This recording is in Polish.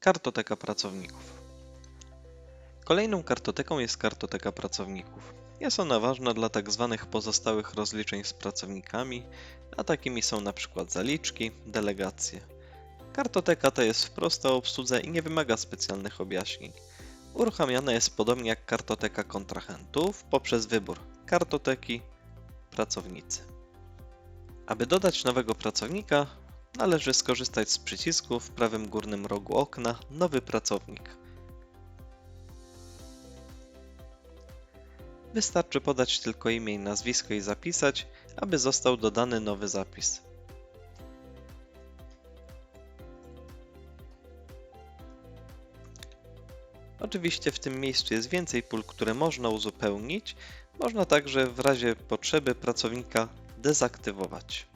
Kartoteka pracowników. Kolejną kartoteką jest kartoteka pracowników. Jest ona ważna dla tzw. pozostałych rozliczeń z pracownikami, a takimi są np. zaliczki, delegacje. Kartoteka ta jest w prosta obsłudze i nie wymaga specjalnych objaśnień. Uruchamiana jest podobnie jak kartoteka kontrahentów poprzez wybór kartoteki pracownicy. Aby dodać nowego pracownika, należy skorzystać z przycisku w prawym górnym rogu okna Nowy pracownik. Wystarczy podać tylko imię i nazwisko i zapisać, aby został dodany nowy zapis. Oczywiście w tym miejscu jest więcej pól, które można uzupełnić. Można także w razie potrzeby pracownika dezaktywować.